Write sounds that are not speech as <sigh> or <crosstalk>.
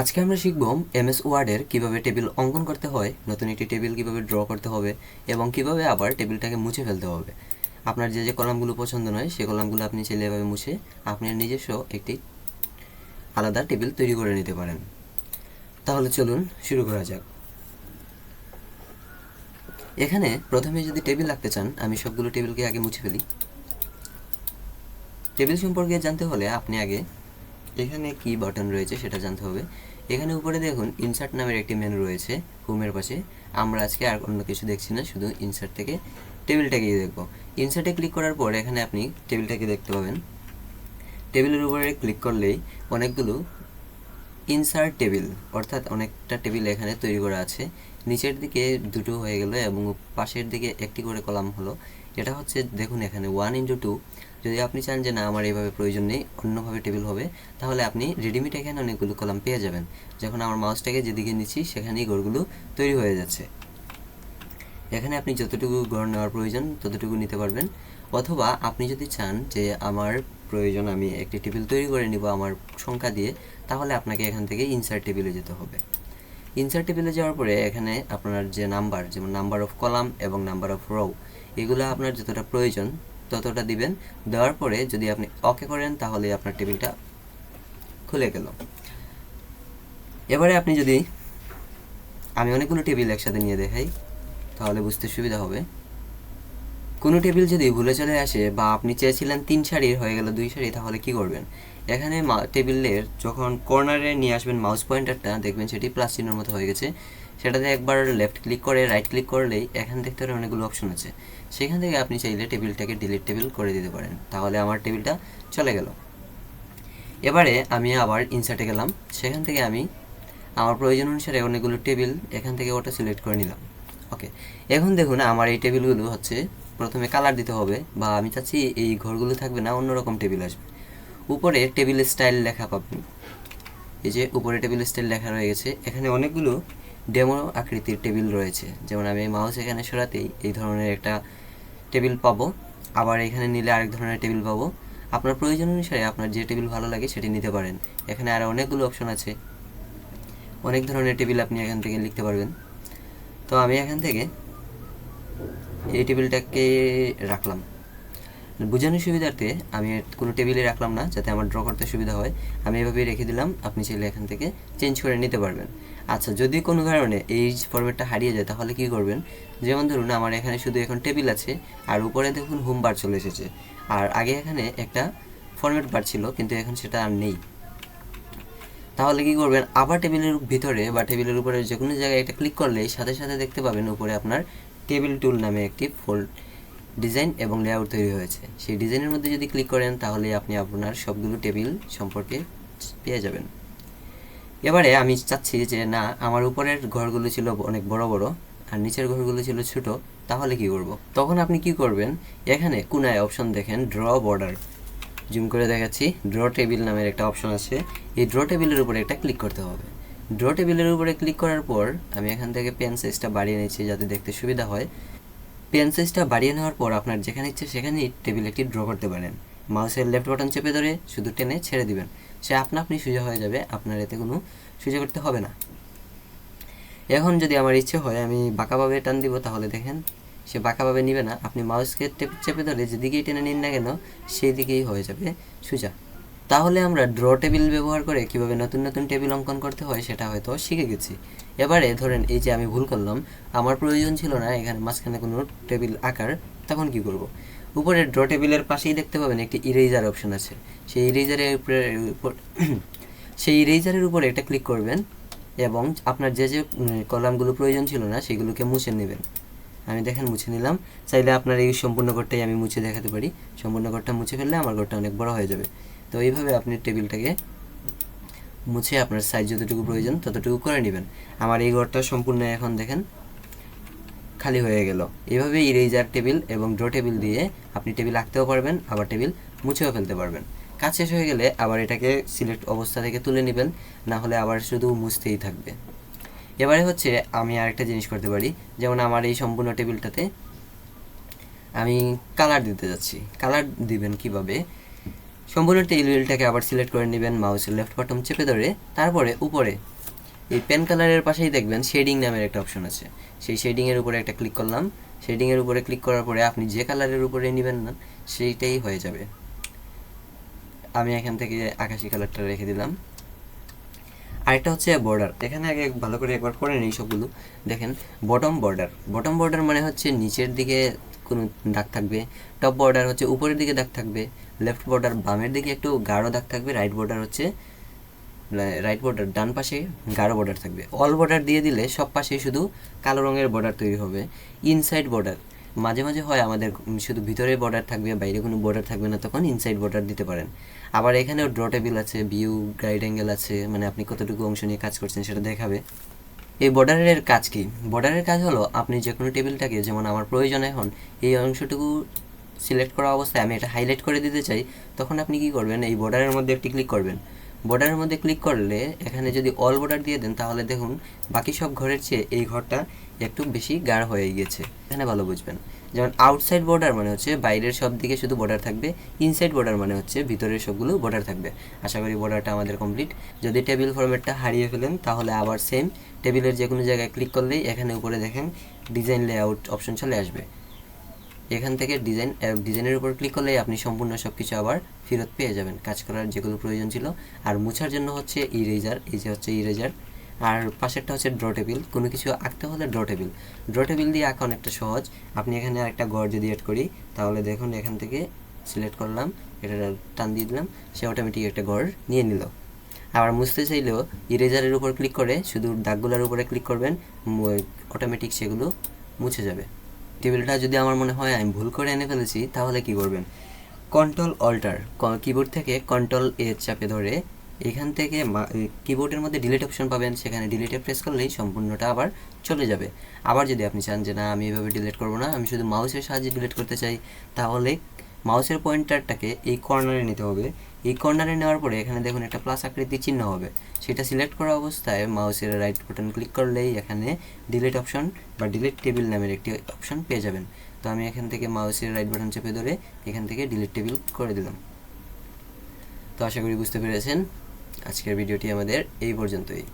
আজকে আমরা শিখব এমএস ওয়ার্ডের কীভাবে টেবিল অঙ্কন করতে হয়, নতুন একটি টেবিল কীভাবে ড্র করতে হবে, এবং কীভাবে আবার টেবিলটাকে মুছে ফেলতে হবে। আপনার যে যে কলামগুলো পছন্দ নয় সেই কলামগুলো আপনি চাইলে এভাবে মুছে আপনার নিজস্ব একটি আলাদা টেবিল তৈরি করে নিতে পারেন। তাহলে চলুন শুরু করা যাক। এখানে প্রথমে যদি টেবিল রাখতে চান, আমি সবগুলো টেবিলকে আগে মুছে ফেলি। টেবিল সম্পর্কে জানতে হলে আপনি আগে এখানে কি বাটন রয়েছে সেটা জানতে হবে। এখানে উপরে দেখুন ইনসার্ট নামের একটি মেনু রয়েছে হোমের পাশে। আমরা আজকে আর অন্য কিছু দেখছি না, শুধু ইনসার্ট থেকে টেবিলটাকে দেখব। ইনসার্টে ক্লিক করার পর এখানে আপনি টেবিলটাকে দেখতে পাবেন। টেবিলের উপরে ক্লিক করলেই অনেকগুলো ইনসার্ট টেবিল অর্থাৎ অনেকটা টেবিল এখানে তৈরি করা আছে। নিচের দিকে দুটো হয়ে গেল এবং পাশের দিকে একটি করে কলাম হলো। এটা হচ্ছে, দেখুন এখানে ওয়ান ইন্টু টু যদি আপনি চান যে, না, আমার এইভাবে প্রয়োজন নেই, অন্যভাবে টেবিল হবে, তাহলে আপনি রেডিমেড এখানে অনেকগুলো কলাম পেয়ে যাবেন। যখন আমার মাউসটাকে যেদিকে নিচ্ছি, সেখানেই ঘরগুলো তৈরি হয়ে যাচ্ছে। এখানে আপনি যতটুকু ঘর নেওয়ার প্রয়োজন, ততটুকু নিতে পারবেন। অথবা আপনি যদি চান যে, আমার প্রয়োজন, আমি একটি টেবিল তৈরি করে নিব আমার সংখ্যা দিয়ে, তাহলে আপনাকে এখান থেকে ইনসার্ট টেবিলে যেতে হবে। ইনসার্ট টেবিলে যাওয়ার পরে এখানে আপনার যে নাম্বার যেমন নাম্বার অফ কলাম এবং নাম্বার অফ রো এগুলো আপনার যতটা প্রয়োজন ততটা দিবেন। দেওয়ার পরে যদি আপনি ওকে করেন, তাহলে আপনার টেবিলটা খুলে গেল। এবারে আপনি যদি আমি অনেকগুলো টেবিল একসাথে নিয়ে দেখাই, তাহলে বুঝতে সুবিধা হবে। কোনো টেবিল যদি ভুলে চলে আসে বা আপনি চেয়েছিলেন তিন সারির, হয়ে গেল দুই সারি, তাহলে কি করবেন? এখানে টেবিলের যখন কর্নারে নিয়ে আসবেন মাউস পয়েন্টারটা দেখবেন সেটি প্লাস চিহ্নের মতো হয়ে গেছে। সেটাতে একবার লেফট ক্লিক করে রাইট ক্লিক করলেই এখান দেখতে পারে অনেকগুলো অপশন আছে। সেখান থেকে আপনি চাইলে টেবিলটাকে ডিলিট টেবিল করে দিতে পারেন। তাহলে আমার টেবিলটা চলে গেল। এবারে আমি আবার ইনসার্টে গেলাম। সেখান থেকে আমি আমার প্রয়োজন অনুসারে অনেকগুলো টেবিল এখান থেকে ওটা সিলেক্ট করে নিলাম। ওকে এখন দেখুন, আমার এই টেবিলগুলো হচ্ছে প্রথমে কালার দিতে হবে বা আমি চাচ্ছি এই ঘরগুলো থাকবে না, অন্যরকম টেবিল আসবে। উপরে টেবিল স্টাইল লেখা পাবেন। এই যে উপরে টেবিল স্টাইল লেখা রয়ে গেছে। এখানে অনেকগুলো ডেমো আকৃতির টেবিল রয়েছে। যেমন আমি মাউস এখানে সরাতেই এই ধরনের একটা টেবিল পাবো। আবার এখানে নিলে আরেক ধরনের টেবিল পাবো। আপনার প্রয়োজন অনুসারে আপনার যে টেবিল ভালো লাগে সেটি নিতে পারেন। এখানে আরও অনেকগুলো অপশন আছে। অনেক ধরনের টেবিল আপনি এখান থেকে লিখতে পারবেন। তো আমি এখান থেকে এই টেবিলটাকে রাখলাম। বোঝানোর সুবিধার্থে আমি কোনো টেবিলে রাখলাম না, যাতে আমার ড্র করতে সুবিধা হয়। আমি এভাবেই রেখে দিলাম। আপনি চাইলে এখান থেকে চেঞ্জ করে নিতে পারবেন। আচ্ছা যদি কোনো কারণে এই ফরম্যাটটা হারিয়ে যায়, তাহলে কি করবেন? যেমন ধরুন, আমার এখানে শুধু এখন টেবিল আছে, আর উপরে দেখুন হোম বার চলে এসেছে। আর আগে এখানে একটা ফরম্যাট বার ছিল, কিন্তু এখন সেটা আর নেই। তাহলে কি করবেন? আবার টেবিলের ভিতরে বা টেবিলের উপরে যে কোনো জায়গায় একটা ক্লিক করলেই সাথে সাথে দেখতে পাবেন উপরে আপনার টেবিল টুল নামে একটি ফোল্ড ডিজাইন এবং লেআউট তৈরি হয়েছে। সেই ডিজাইনের মধ্যে যদি ক্লিক করেন, তাহলে আপনি আপনার সবগুলো টেবিল সম্পর্কে পেয়ে যাবেন। এবারে আমি চাচ্ছি যে, না, আমার উপরের ঘরগুলো ছিল অনেক বড় বড় আর নিচের ঘরগুলো ছিল ছোট, তাহলে কি করব? তখন আপনি কি করবেন? এখানে কোনায় অপশন দেখেন ড্র বর্ডার জুম করে দেখাচ্ছি ড্র টেবিল নামের একটা অপশন আছে। এই ড্র টেবিলের উপরে একটা ক্লিক করতে হবে। ড্র টেবিলের উপরে ক্লিক করার পর আমি এখান থেকে পেন সাইজটা বাড়িয়ে নিচ্ছি যাতে দেখতে সুবিধা হয়। পেন সাইজটা বাড়িয়ে নেওয়ার পর আপনার যেখানে ইচ্ছে সেখানেই টেবিল একটি ড্র করতে পারেন। মাউসের লেফট বাটন চেপে ধরে শুধু টেনে ছেড়ে দিবেন। সে আপনা আপনি সোজা হয়ে যাবে, আপনার এতে কোনো সোজা করতে হবে না। এখন যদি আমার ইচ্ছে হয়, আমি বাঁকাভাবে টান দিব, তাহলে দেখেন, সে বাঁকাভাবে নিবে না। আপনি মাউসকে চেপে ধরে যেদিকেই টেনে নিন না কেন, সেই দিকেই হয়ে যাবে সোজা। তাহলে আমরা ড্র টেবিল ব্যবহার করে কীভাবে নতুন নতুন টেবিল অঙ্কন করতে হয়, সেটা হয়তো শিখে গেছি। এবারে ধরেন, এই যে আমি ভুল করলাম, আমার প্রয়োজন ছিল না, এখানে মাঝখানে কোনো টেবিল আকার, তখন কি করব? উপরে ড্র টেবিলের পাশেই দেখতে পাবেন একটি ইরেজার অপশন আছে। সেই ইরেজারের উপরে <clears throat> সেই ইরেজারের উপরে এটা ক্লিক করবেন এবং আপনার যে যে কলামগুলো প্রয়োজন ছিল না, সেগুলোকে মুছে নেবেন। আমি দেখেন মুছে নিলাম। চাইলে আপনার এই সম্পূর্ণ ঘরটাই আমি মুছে দেখাতে পারি। সম্পূর্ণ ঘরটা মুছে ফেললে আমার ঘরটা অনেক বড় হয়ে যাবে। তো এইভাবে আপনি টেবিলটাকে মুছে আপনার সাইজ যতটুকু প্রয়োজন ততটুকু করে নেবেন। আমার এই ঘরটা সম্পূর্ণ এখন দেখেন। খালি হয়ে গেল। এইভাবে ইরেজার টেবিল এবং ড্র টেবিল দিয়ে আপনি টেবিল আঁকতেও পারবেন, আবার টেবিল মুছেও ফেলতে পারবেন। কাজ শেষ হয়ে গেলে আবার এটাকে সিলেক্ট অবস্থা থেকে তুলে নেবেন, না হলে আবার শুধু মুছতেই থাকবে। এবারে হচ্ছে আমি আরেকটা জিনিস করতে পারি, যেমন আমার এই সম্পূর্ণ টেবিলটাতে আমি কালার দিতে যাচ্ছি। কালার দিবেন কীভাবে? সম্পূর্ণ টেবিলটাকে আবার সিলেক্ট করে নেবেন মাউসের লেফট বাটন চেপে ধরে, তারপরে উপরে এই পেন কালারের পাশেই দেখবেন শেডিং নামের একটা অপশন আছে। সেই শেডিংয়ের উপরে একটা ক্লিক করলাম। শেডিংয়ের উপরে ক্লিক করার পরে আপনি যে কালারের উপরে নেবেন না, সেইটাই হয়ে যাবে। আমি এখান থেকে আকাশি কালারটা রেখে দিলাম। আরেকটা হচ্ছে বর্ডার এখানে আগে ভালো করে একবার পড়ে নিই সবগুলো। দেখেন বটম বর্ডার বটম বর্ডার মানে হচ্ছে নিচের দিকে কোনো দাগ থাকবে। টপ বর্ডার হচ্ছে উপরের দিকে দাগ থাকবে। লেফট বর্ডার বামের দিকে একটু গাঢ় দাগ থাকবে। রাইট বর্ডার হচ্ছে রাইট বর্ডার ডান পাশে গাঢ় বর্ডার থাকবে। অল বর্ডার দিয়ে দিলে সব পাশে শুধু কালো রঙের বর্ডার তৈরি হবে। ইনসাইড বর্ডার মাঝে মাঝে হয় আমাদের শুধু ভিতরে বর্ডার থাকবে, বাইরে কোনো বর্ডার থাকবে না, তখন ইনসাইড বর্ডার দিতে পারেন। আবার এখানেও ড্র টেবিল আছে ভিউ গাইড অ্যাঙ্গেল আছে মানে আপনি কতটুকু অংশ নিয়ে কাজ করছেন সেটা দেখাবে। এই বর্ডারের কাজ কি? বর্ডারের কাজ হলো আপনি যে কোনো টেবিলটাকে যেমন আমার প্রয়োজন এখন, এই অংশটুকু সিলেক্ট করা অবস্থায় আমি এটা হাইলাইট করে দিতে চাই, তখন আপনি কি করবেন? এই বর্ডারের মধ্যে একটি ক্লিক করবেন। বর্ডারের মধ্যে ক্লিক করলে এখানে যদি অল বর্ডার দিয়ে দেন, তাহলে দেখুন বাকি সব ঘরের চেয়ে এই ঘরটা একটু বেশি গাঢ় হয়ে গিয়েছে। এখানে ভালো বুঝবেন। যেমন আউটসাইড বর্ডার মানে হচ্ছে বাইরের সব দিকে শুধু বর্ডার থাকবে ইনসাইড বর্ডার মানে হচ্ছে ভিতরের সবগুলো বর্ডার থাকবে। আশা করি বর্ডারটা আমাদের কমপ্লিট যদি টেবিল ফরম্যাটটা হারিয়ে ফেলেন, তাহলে আবার সেম টেবিলের যে কোনো জায়গায় ক্লিক করলেই এখানে উপরে দেখেন ডিজাইন লেআউট অপশন চলে আসবে। এখান থেকে ডিজাইন ডিজাইনের উপর ক্লিক করলেই আপনি সম্পূর্ণ সব কিছু আবার ফেরত পেয়ে যাবেন। কাজ করার যেগুলো প্রয়োজন ছিল। আর মুছার জন্য হচ্ছে ইরেজার এই যে হচ্ছে ইরেজার আর পাশেরটা হচ্ছে ড্র টেবিল কোনো কিছু আঁকতে হলে ড্র টেবিল ড্র টেবিল দিয়ে আঁকা অনেকটা সহজ। আপনি এখানে আরেকটা ঘর যদি এড করি, তাহলে দেখুন এখান থেকে সিলেক্ট করলাম, এটা টান দিয়ে দিলাম, সে অটোমেটিক একটা গড় নিয়ে নিল। আবার মুছতে চাইলেও ইরেজারের উপর ক্লিক করে শুধু দাগগুলোর উপরে ক্লিক করবেন অটোমেটিক সেগুলো মুছে যাবে। টেবিলটা যদি আমার মনে হয় আমি ভুল করে এনে ফেলেছি, তাহলে কি করবেন? কন্ট্রোল অল্টার কিবোর্ড থেকে কন্ট্রোল এ চাপে ধরে এখান থেকে কিবোর্ডের মধ্যে ডিলিট অপশন পাবেন। সেখানে ডিলিটে প্রেস করলেই সম্পূর্ণটা আবার চলে যাবে। আবার যদি আপনি চান যে না, আমি এভাবে ডিলিট করব না, আমি শুধু মাউসের সাহায্যে ডিলিট করতে চাই, তাহলে মাউসের পয়েন্টারটাকে এই কর্নারে নিতে হবে। এই কর্নারে নেওয়ার পরে এখানে দেখুন একটা প্লাস আকৃতি চিহ্ন হবে। সেটা সিলেক্ট করা অবস্থায় মাউসের রাইট বাটন ক্লিক করলেই এখানে ডিলিট অপশন বা ডিলিট টেবিল নামের একটি অপশন পেয়ে যাবেন। তো আমি এখান থেকে মাউসের রাইট বাটন চেপে ধরে এখান থেকে ডিলিট টেবিল করে দিলাম। তো আশা করি বুঝতে পেরেছেন। আজকের ভিডিওটি আমাদের এই পর্যন্তই।